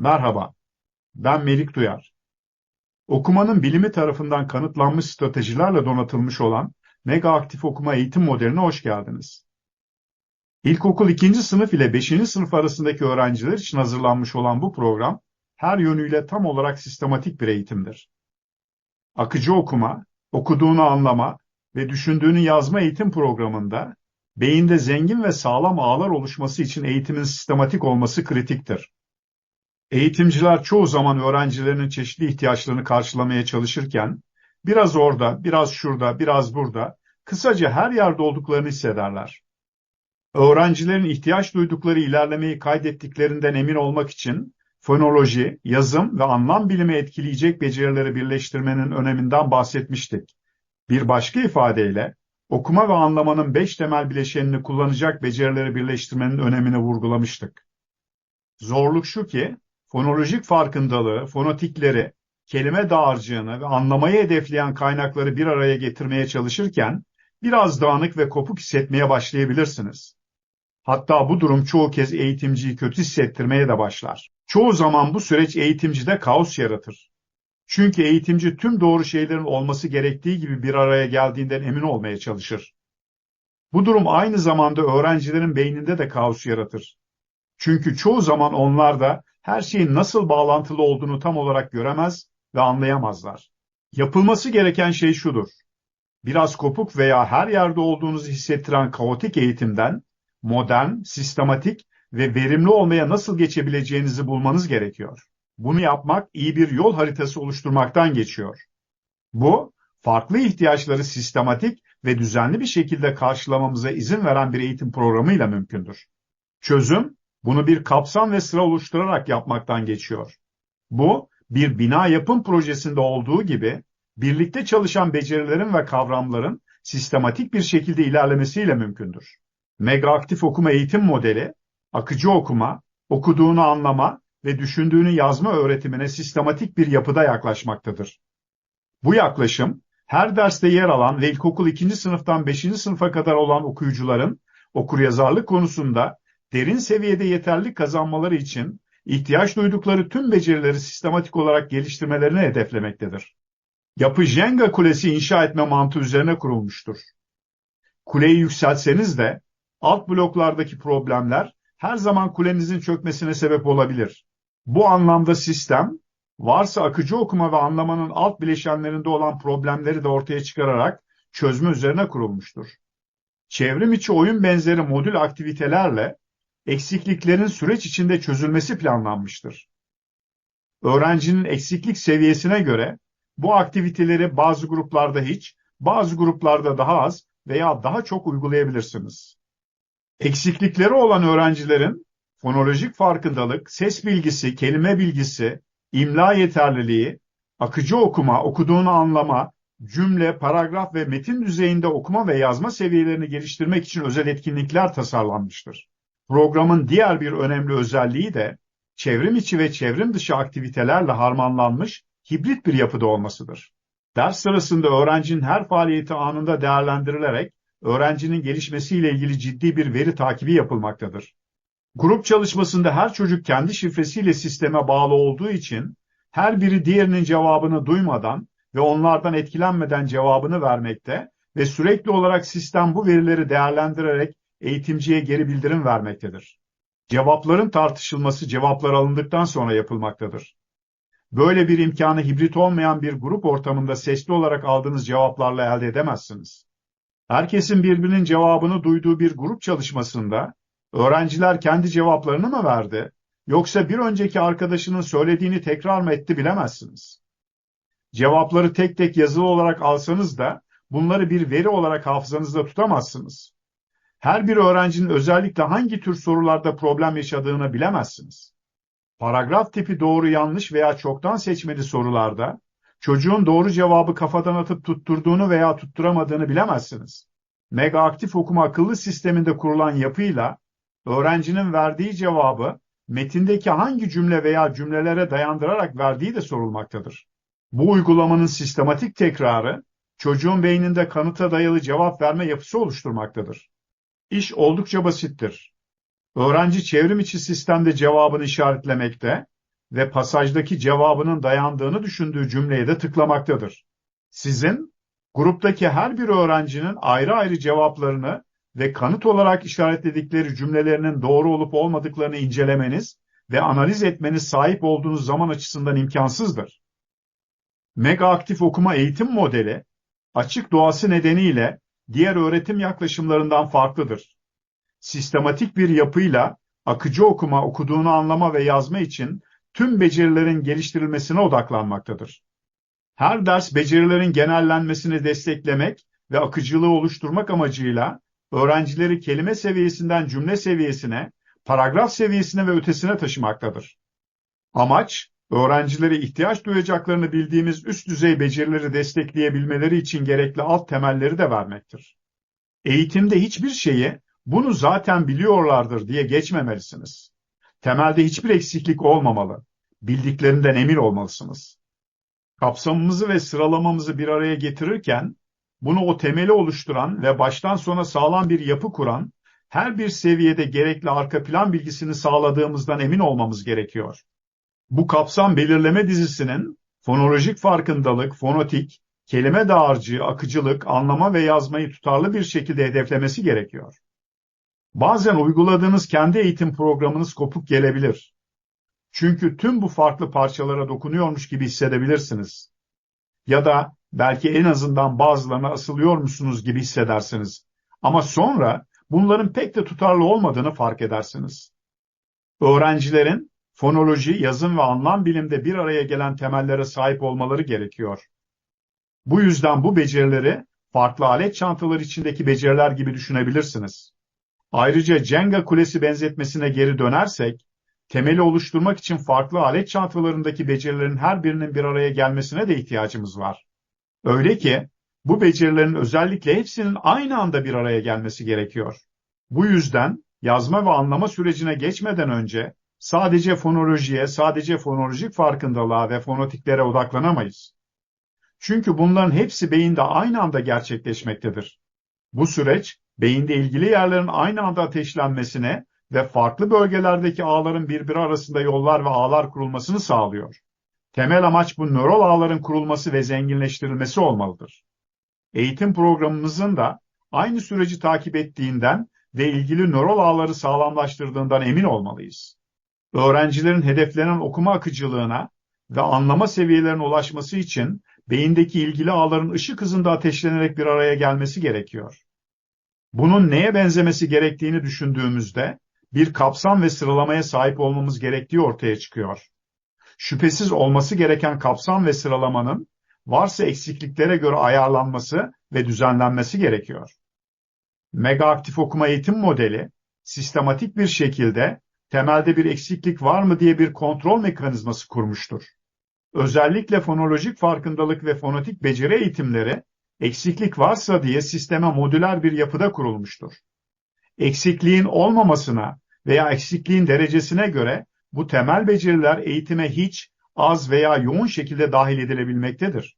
Merhaba, ben Melik Duyar. Okumanın bilimi tarafından kanıtlanmış stratejilerle donatılmış olan Mega Aktif Okuma eğitim modeline hoş geldiniz. İlkokul 2. sınıf ile 5. sınıf arasındaki öğrenciler için hazırlanmış olan bu program, her yönüyle tam olarak sistematik bir eğitimdir. Akıcı okuma, okuduğunu anlama ve düşündüğünü yazma eğitim programında, beyinde zengin ve sağlam ağlar oluşması için eğitimin sistematik olması kritiktir. Eğitimciler çoğu zaman öğrencilerinin çeşitli ihtiyaçlarını karşılamaya çalışırken, biraz orada, biraz şurada, biraz burada, kısaca her yerde olduklarını hissederler. Öğrencilerin ihtiyaç duydukları ilerlemeyi kaydettiklerinden emin olmak için, fonoloji, yazım ve anlam bilimi etkileyecek becerileri birleştirmenin öneminden bahsetmiştik. Bir başka ifadeyle, okuma ve anlamanın beş temel bileşenini kullanacak becerileri birleştirmenin önemini vurgulamıştık. Zorluk şu ki, fonolojik farkındalığı, fonotikleri, kelime dağarcığını ve anlamayı hedefleyen kaynakları bir araya getirmeye çalışırken biraz dağınık ve kopuk hissetmeye başlayabilirsiniz. Hatta bu durum çoğu kez eğitimciyi kötü hissettirmeye de başlar. Çoğu zaman bu süreç eğitimcide kaos yaratır. Çünkü eğitimci tüm doğru şeylerin olması gerektiği gibi bir araya geldiğinden emin olmaya çalışır. Bu durum aynı zamanda öğrencilerin beyninde de kaos yaratır. Çünkü çoğu zaman onlar da her şeyin nasıl bağlantılı olduğunu tam olarak göremez ve anlayamazlar. Yapılması gereken şey şudur. Biraz kopuk veya her yerde olduğunuzu hissettiren kaotik eğitimden modern, sistematik ve verimli olmaya nasıl geçebileceğinizi bulmanız gerekiyor. Bunu yapmak iyi bir yol haritası oluşturmaktan geçiyor. Bu, farklı ihtiyaçları sistematik ve düzenli bir şekilde karşılamamıza izin veren bir eğitim programıyla mümkündür. Çözüm, bunu bir kapsam ve sıra oluşturarak yapmaktan geçiyor. Bu, bir bina yapım projesinde olduğu gibi, birlikte çalışan becerilerin ve kavramların sistematik bir şekilde ilerlemesiyle mümkündür. Mega aktif okuma eğitim modeli, akıcı okuma, okuduğunu anlama ve düşündüğünü yazma öğretimine sistematik bir yapıda yaklaşmaktadır. Bu yaklaşım, her derste yer alan ve ilkokul 2. sınıftan 5. sınıfa kadar olan okuyucuların okuryazarlık konusunda derin seviyede yeterli kazanmaları için ihtiyaç duydukları tüm becerileri sistematik olarak geliştirmelerini hedeflemektedir. Yapı Jenga kulesi inşa etme mantığı üzerine kurulmuştur. Kuleyi yükseltseniz de alt bloklardaki problemler her zaman kulenizin çökmesine sebep olabilir. Bu anlamda sistem, varsa akıcı okuma ve anlamanın alt bileşenlerinde olan problemleri de ortaya çıkararak çözme üzerine kurulmuştur. Çevrim içi oyun benzeri modül aktivitelerle eksikliklerin süreç içinde çözülmesi planlanmıştır. Öğrencinin eksiklik seviyesine göre bu aktiviteleri bazı gruplarda hiç, bazı gruplarda daha az veya daha çok uygulayabilirsiniz. Eksiklikleri olan öğrencilerin fonolojik farkındalık, ses bilgisi, kelime bilgisi, imla yeterliliği, akıcı okuma, okuduğunu anlama, cümle, paragraf ve metin düzeyinde okuma ve yazma seviyelerini geliştirmek için özel etkinlikler tasarlanmıştır. Programın diğer bir önemli özelliği de çevrim içi ve çevrim dışı aktivitelerle harmanlanmış hibrit bir yapıda olmasıdır. Ders sırasında öğrencinin her faaliyeti anında değerlendirilerek öğrencinin gelişmesiyle ilgili ciddi bir veri takibi yapılmaktadır. Grup çalışmasında her çocuk kendi şifresiyle sisteme bağlı olduğu için her biri diğerinin cevabını duymadan ve onlardan etkilenmeden cevabını vermekte ve sürekli olarak sistem bu verileri değerlendirerek eğitimciye geri bildirim vermektedir. Cevapların tartışılması cevaplar alındıktan sonra yapılmaktadır. Böyle bir imkanı hibrit olmayan bir grup ortamında sesli olarak aldığınız cevaplarla elde edemezsiniz. Herkesin birbirinin cevabını duyduğu bir grup çalışmasında öğrenciler kendi cevaplarını mı verdi yoksa bir önceki arkadaşının söylediğini tekrar mı etti bilemezsiniz. Cevapları tek tek yazılı olarak alsanız da bunları bir veri olarak hafızanızda tutamazsınız. Her bir öğrencinin özellikle hangi tür sorularda problem yaşadığını bilemezsiniz. Paragraf tipi doğru yanlış veya çoktan seçmeli sorularda çocuğun doğru cevabı kafadan atıp tutturduğunu veya tutturamadığını bilemezsiniz. Mega aktif okuma akıllı sisteminde kurulan yapıyla öğrencinin verdiği cevabı metindeki hangi cümle veya cümlelere dayandırarak verdiği de sorulmaktadır. Bu uygulamanın sistematik tekrarı çocuğun beyninde kanıta dayalı cevap verme yapısı oluşturmaktadır. İş oldukça basittir. Öğrenci çevrim içi sistemde cevabını işaretlemekte, ve pasajdaki cevabının dayandığını düşündüğü cümleye de tıklamaktadır. Sizin, gruptaki her bir öğrencinin ayrı ayrı cevaplarını ve kanıt olarak işaretledikleri cümlelerinin doğru olup olmadıklarını incelemeniz ve analiz etmeniz sahip olduğunuz zaman açısından imkansızdır. Mega aktif okuma eğitim modeli, açık doğası nedeniyle diğer öğretim yaklaşımlarından farklıdır. Sistematik bir yapıyla akıcı okuma, okuduğunu anlama ve yazma için tüm becerilerin geliştirilmesine odaklanmaktadır. Her ders becerilerin genellenmesini desteklemek ve akıcılığı oluşturmak amacıyla öğrencileri kelime seviyesinden cümle seviyesine, paragraf seviyesine ve ötesine taşımaktadır. Amaç, öğrencileri ihtiyaç duyacaklarını bildiğimiz üst düzey becerileri destekleyebilmeleri için gerekli alt temelleri de vermektir. Eğitimde hiçbir şeyi bunu zaten biliyorlardır diye geçmemelisiniz. Temelde hiçbir eksiklik olmamalı. Bildiklerinden emin olmalısınız. Kapsamımızı ve sıralamamızı bir araya getirirken bunu o temeli oluşturan ve baştan sona sağlam bir yapı kuran her bir seviyede gerekli arka plan bilgisini sağladığımızdan emin olmamız gerekiyor. Bu kapsam belirleme dizisinin fonolojik farkındalık, fonotik, kelime dağarcığı, akıcılık, anlama ve yazmayı tutarlı bir şekilde hedeflemesi gerekiyor. Bazen uyguladığınız kendi eğitim programınız kopuk gelebilir. Çünkü tüm bu farklı parçalara dokunuyormuş gibi hissedebilirsiniz. Ya da belki en azından bazılarına asılıyormuşsunuz gibi hissedersiniz. Ama sonra bunların pek de tutarlı olmadığını fark edersiniz. Öğrencilerin fonoloji, yazım ve anlam bilimde bir araya gelen temellere sahip olmaları gerekiyor. Bu yüzden bu becerileri farklı alet çantaları içindeki beceriler gibi düşünebilirsiniz. Ayrıca Jenga kulesi benzetmesine geri dönersek, temeli oluşturmak için farklı alet çantalarındaki becerilerin her birinin bir araya gelmesine de ihtiyacımız var. Öyle ki bu becerilerin özellikle hepsinin aynı anda bir araya gelmesi gerekiyor. Bu yüzden yazma ve anlama sürecine geçmeden önce sadece fonolojiye, sadece fonolojik farkındalığa ve fonotiklere odaklanamayız. Çünkü bunların hepsi beyinde aynı anda gerçekleşmektedir. Bu süreç beyinde ilgili yerlerin aynı anda ateşlenmesine ve farklı bölgelerdeki ağların birbiri arasında yollar ve ağlar kurulmasını sağlıyor. Temel amaç bu nöral ağların kurulması ve zenginleştirilmesi olmalıdır. Eğitim programımızın da aynı süreci takip ettiğinden ve ilgili nöral ağları sağlamlaştırdığından emin olmalıyız. Öğrencilerin hedeflenen okuma akıcılığına ve anlama seviyelerine ulaşması için beyindeki ilgili ağların ışık hızında ateşlenerek bir araya gelmesi gerekiyor. Bunun neye benzemesi gerektiğini düşündüğümüzde bir kapsam ve sıralamaya sahip olmamız gerektiği ortaya çıkıyor. Şüphesiz olması gereken kapsam ve sıralamanın varsa eksikliklere göre ayarlanması ve düzenlenmesi gerekiyor. Mega aktif okuma eğitim modeli sistematik bir şekilde temelde bir eksiklik var mı diye bir kontrol mekanizması kurmuştur. Özellikle fonolojik farkındalık ve fonetik beceri eğitimleri eksiklik varsa diye sisteme modüler bir yapıda kurulmuştur. Eksikliğin olmamasına veya eksikliğin derecesine göre bu temel beceriler eğitime hiç, az veya yoğun şekilde dahil edilebilmektedir.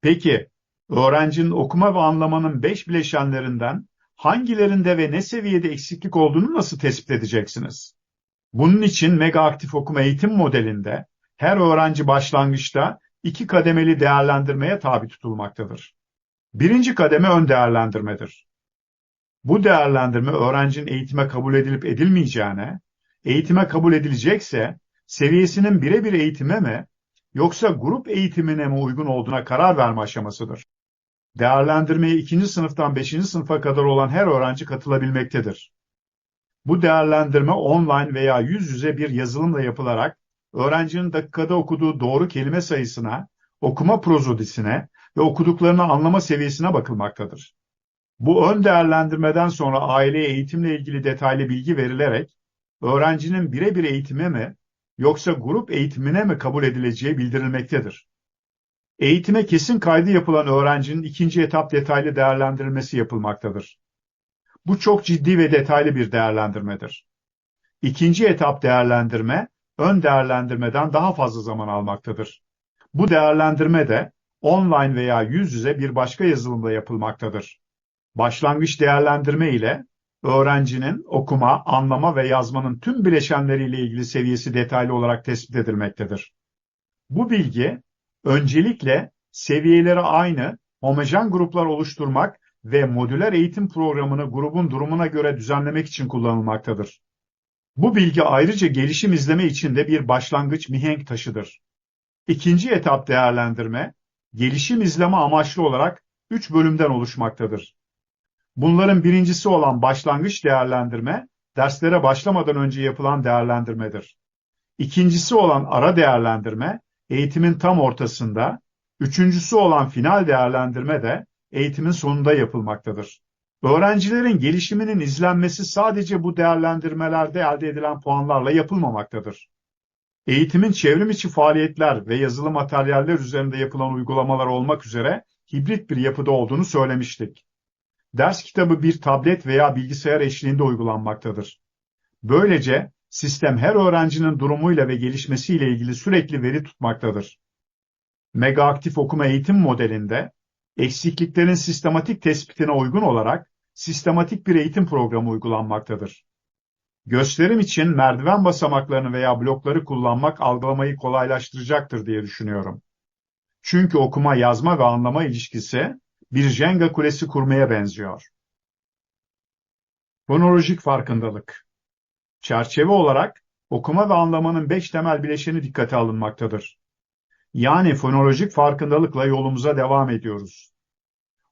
Peki, öğrencinin okuma ve anlamanın beş bileşenlerinden hangilerinde ve ne seviyede eksiklik olduğunu nasıl tespit edeceksiniz? Bunun için mega aktif okuma eğitim modelinde her öğrenci başlangıçta iki kademeli değerlendirmeye tabi tutulmaktadır. Birinci kademe ön değerlendirmedir. Bu değerlendirme öğrencinin eğitime kabul edilip edilmeyeceğine, eğitime kabul edilecekse seviyesinin birebir eğitime mi yoksa grup eğitimine mi uygun olduğuna karar verme aşamasıdır. Değerlendirmeye ikinci sınıftan beşinci sınıfa kadar olan her öğrenci katılabilmektedir. Bu değerlendirme online veya yüz yüze bir yazılımla yapılarak öğrencinin dakikada okuduğu doğru kelime sayısına, okuma prozodisine ve okuduklarını anlama seviyesine bakılmaktadır. Bu ön değerlendirmeden sonra aileye eğitimle ilgili detaylı bilgi verilerek öğrencinin birebir eğitime mi yoksa grup eğitimine mi kabul edileceği bildirilmektedir. Eğitime kesin kaydı yapılan öğrencinin ikinci etap detaylı değerlendirilmesi yapılmaktadır. Bu çok ciddi ve detaylı bir değerlendirmedir. İkinci etap değerlendirme, ön değerlendirmeden daha fazla zaman almaktadır. Bu değerlendirme de online veya yüz yüze bir başka yazılımda yapılmaktadır. Başlangıç değerlendirme ile öğrencinin okuma, anlama ve yazmanın tüm bileşenleriyle ilgili seviyesi detaylı olarak tespit edilmektedir. Bu bilgi öncelikle seviyeleri aynı homojen gruplar oluşturmak ve modüler eğitim programını grubun durumuna göre düzenlemek için kullanılmaktadır. Bu bilgi ayrıca gelişim izleme için de bir başlangıç mihenk taşıdır. İkinci etap değerlendirme, gelişim izleme amaçlı olarak 3 bölümden oluşmaktadır. Bunların birincisi olan başlangıç değerlendirme, derslere başlamadan önce yapılan değerlendirmedir. İkincisi olan ara değerlendirme, eğitimin tam ortasında, üçüncüsü olan final değerlendirme de eğitimin sonunda yapılmaktadır. Öğrencilerin gelişiminin izlenmesi sadece bu değerlendirmelerde elde edilen puanlarla yapılmamaktadır. Eğitimin çevrim içi faaliyetler ve yazılı materyaller üzerinde yapılan uygulamalar olmak üzere hibrit bir yapıda olduğunu söylemiştik. Ders kitabı bir tablet veya bilgisayar eşliğinde uygulanmaktadır. Böylece sistem her öğrencinin durumuyla ve gelişmesiyle ilgili sürekli veri tutmaktadır. Mega aktif okuma eğitim modelinde eksikliklerin sistematik tespitine uygun olarak sistematik bir eğitim programı uygulanmaktadır. Gösterim için merdiven basamaklarını veya blokları kullanmak algılamayı kolaylaştıracaktır diye düşünüyorum. Çünkü okuma, yazma ve anlama ilişkisi bir Jenga kulesi kurmaya benziyor. Fonolojik farkındalık Çerçeve olarak okuma ve anlamanın beş temel bileşeni dikkate alınmaktadır. Yani fonolojik farkındalıkla yolumuza devam ediyoruz.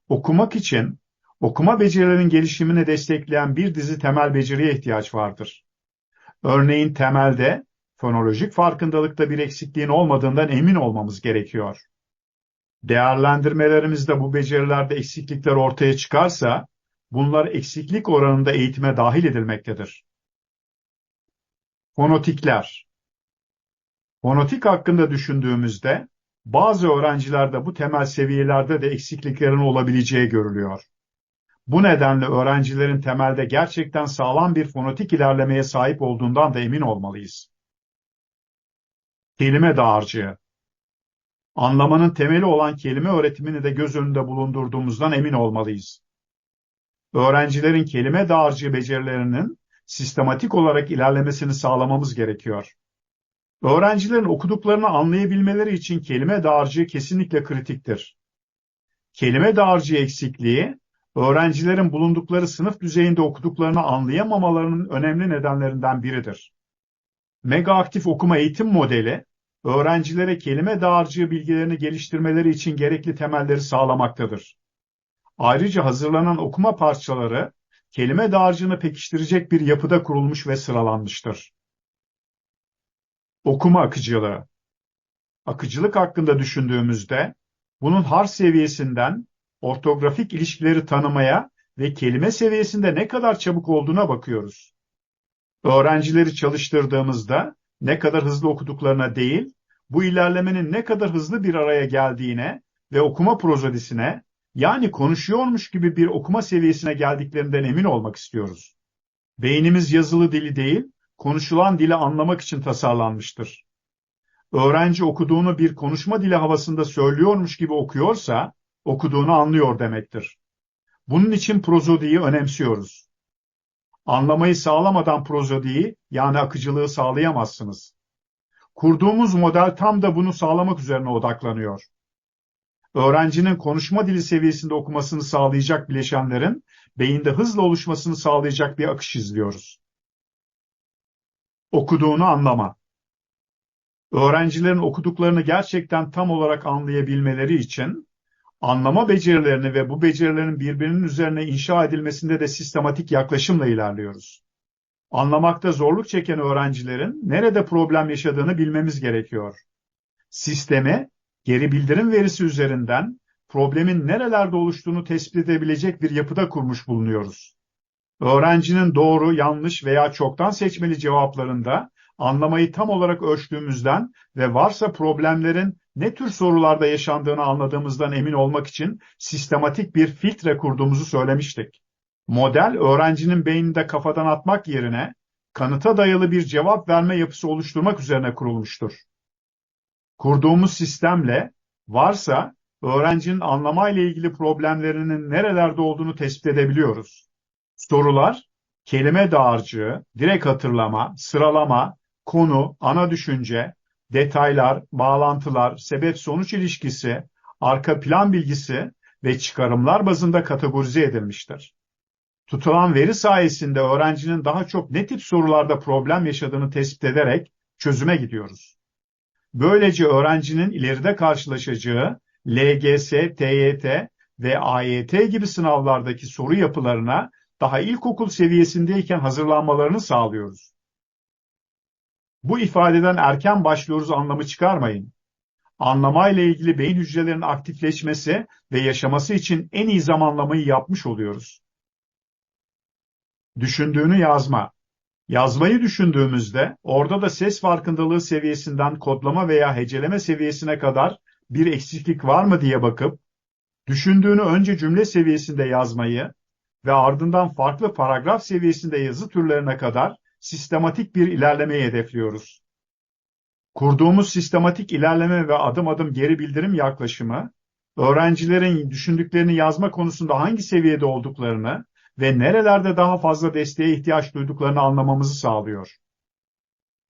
Okumak için okuma becerilerinin gelişimini destekleyen bir dizi temel beceriye ihtiyaç vardır. Örneğin temelde fonolojik farkındalıkta bir eksikliğin olmadığından emin olmamız gerekiyor. Değerlendirmelerimizde bu becerilerde eksiklikler ortaya çıkarsa bunlar eksiklik oranında eğitime dahil edilmektedir. Fonotikler Fonotik hakkında düşündüğümüzde bazı öğrencilerde bu temel seviyelerde de eksikliklerin olabileceği görülüyor. Bu nedenle öğrencilerin temelde gerçekten sağlam bir fonotik ilerlemeye sahip olduğundan da emin olmalıyız. Kelime dağarcığı Anlamanın temeli olan kelime öğretimini de göz önünde bulundurduğumuzdan emin olmalıyız. Öğrencilerin kelime dağarcığı becerilerinin sistematik olarak ilerlemesini sağlamamız gerekiyor. Öğrencilerin okuduklarını anlayabilmeleri için kelime dağarcığı kesinlikle kritiktir. Kelime dağarcığı eksikliği, öğrencilerin bulundukları sınıf düzeyinde okuduklarını anlayamamalarının önemli nedenlerinden biridir. Mega aktif okuma eğitim modeli, öğrencilere kelime dağarcığı bilgilerini geliştirmeleri için gerekli temelleri sağlamaktadır. Ayrıca hazırlanan okuma parçaları, kelime dağarcığını pekiştirecek bir yapıda kurulmuş ve sıralanmıştır. Okuma akıcılığı. Akıcılık hakkında düşündüğümüzde bunun harf seviyesinden ortografik ilişkileri tanımaya ve kelime seviyesinde ne kadar çabuk olduğuna bakıyoruz. Öğrencileri çalıştırdığımızda ne kadar hızlı okuduklarına değil, bu ilerlemenin ne kadar hızlı bir araya geldiğine ve okuma prozodisine yani konuşuyormuş gibi bir okuma seviyesine geldiklerinden emin olmak istiyoruz. Beynimiz yazılı dili değil, konuşulan dili anlamak için tasarlanmıştır. Öğrenci okuduğunu bir konuşma dili havasında söylüyormuş gibi okuyorsa, okuduğunu anlıyor demektir. Bunun için prozodiyi önemsiyoruz. Anlamayı sağlamadan prozodiyi yani akıcılığı sağlayamazsınız. Kurduğumuz model tam da bunu sağlamak üzerine odaklanıyor. Öğrencinin konuşma dili seviyesinde okumasını sağlayacak bileşenlerin beyinde hızla oluşmasını sağlayacak bir akış izliyoruz. Okuduğunu anlama. Öğrencilerin okuduklarını gerçekten tam olarak anlayabilmeleri için anlama becerilerini ve bu becerilerin birbirinin üzerine inşa edilmesinde de sistematik yaklaşımla ilerliyoruz. Anlamakta zorluk çeken öğrencilerin nerede problem yaşadığını bilmemiz gerekiyor. Sistemi geri bildirim verisi üzerinden problemin nerelerde oluştuğunu tespit edebilecek bir yapıda kurmuş bulunuyoruz. Öğrencinin doğru, yanlış veya çoktan seçmeli cevaplarında anlamayı tam olarak ölçtüğümüzden ve varsa problemlerin ne tür sorularda yaşandığını anladığımızdan emin olmak için sistematik bir filtre kurduğumuzu söylemiştik. Model öğrencinin beyninde kafadan atmak yerine kanıta dayalı bir cevap verme yapısı oluşturmak üzerine kurulmuştur. Kurduğumuz sistemle varsa öğrencinin anlamayla ilgili problemlerinin nerelerde olduğunu tespit edebiliyoruz. Sorular kelime dağarcığı, direkt hatırlama, sıralama, konu, ana düşünce, detaylar, bağlantılar, sebep-sonuç ilişkisi, arka plan bilgisi ve çıkarımlar bazında kategorize edilmiştir. Tutulan veri sayesinde öğrencinin daha çok ne tip sorularda problem yaşadığını tespit ederek çözüme gidiyoruz. Böylece öğrencinin ileride karşılaşacağı LGS, TYT ve AYT gibi sınavlardaki soru yapılarına daha ilkokul seviyesindeyken hazırlanmalarını sağlıyoruz. Bu ifadeden erken başlıyoruz anlamı çıkarmayın. Anlamayla ilgili beyin hücrelerinin aktifleşmesi ve yaşaması için en iyi zamanlamayı yapmış oluyoruz. Düşündüğünü yazma. Yazmayı düşündüğümüzde orada da ses farkındalığı seviyesinden kodlama veya heceleme seviyesine kadar bir eksiklik var mı diye bakıp düşündüğünü önce cümle seviyesinde yazmayı ve ardından farklı paragraf seviyesinde yazı türlerine kadar sistematik bir ilerlemeyi hedefliyoruz. Kurduğumuz sistematik ilerleme ve adım adım geri bildirim yaklaşımı, öğrencilerin düşündüklerini yazma konusunda hangi seviyede olduklarını ve nerelerde daha fazla desteğe ihtiyaç duyduklarını anlamamızı sağlıyor.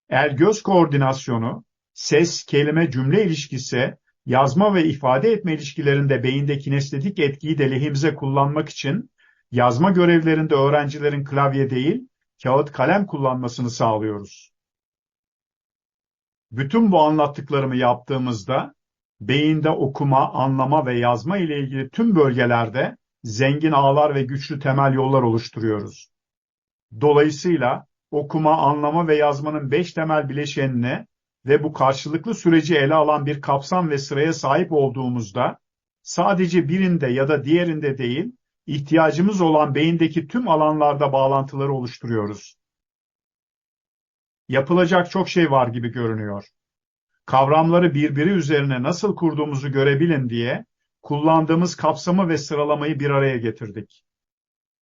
El-göz koordinasyonu, ses, kelime, cümle ilişkisi, yazma ve ifade etme ilişkilerinde beyinde kinestetik etkiyi de lehimize kullanmak için yazma görevlerinde öğrencilerin klavye değil, kağıt kalem kullanmasını sağlıyoruz. Bütün bu anlattıklarımı yaptığımızda beyinde okuma, anlama ve yazma ile ilgili tüm bölgelerde zengin ağlar ve güçlü temel yollar oluşturuyoruz. Dolayısıyla okuma, anlama ve yazmanın beş temel bileşenine ve bu karşılıklı süreci ele alan bir kapsam ve sıraya sahip olduğumuzda sadece birinde ya da diğerinde değil, ihtiyacımız olan beyindeki tüm alanlarda bağlantıları oluşturuyoruz. Yapılacak çok şey var gibi görünüyor. Kavramları birbiri üzerine nasıl kurduğumuzu görebilin diye kullandığımız kapsamı ve sıralamayı bir araya getirdik.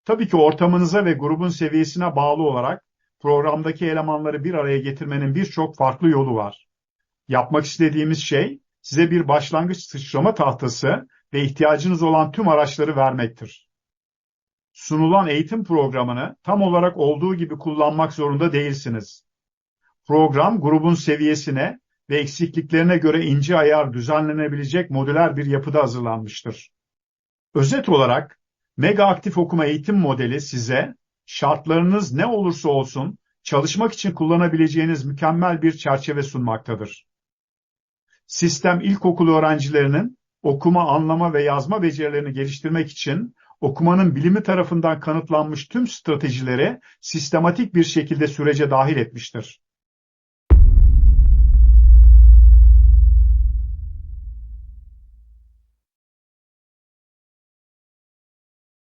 Tabii ki ortamınıza ve grubun seviyesine bağlı olarak programdaki elemanları bir araya getirmenin birçok farklı yolu var. Yapmak istediğimiz şey size bir başlangıç sıçrama tahtası ve ihtiyacınız olan tüm araçları vermektir. Sunulan eğitim programını tam olarak olduğu gibi kullanmak zorunda değilsiniz. Program grubun seviyesine ve eksikliklerine göre ince ayar düzenlenebilecek modüler bir yapıda hazırlanmıştır. Özet olarak Mega Aktif Okuma Eğitim Modeli size şartlarınız ne olursa olsun çalışmak için kullanabileceğiniz mükemmel bir çerçeve sunmaktadır. Sistem ilkokul öğrencilerinin okuma, anlama ve yazma becerilerini geliştirmek için okumanın bilimi tarafından kanıtlanmış tüm stratejileri sistematik bir şekilde sürece dahil etmiştir.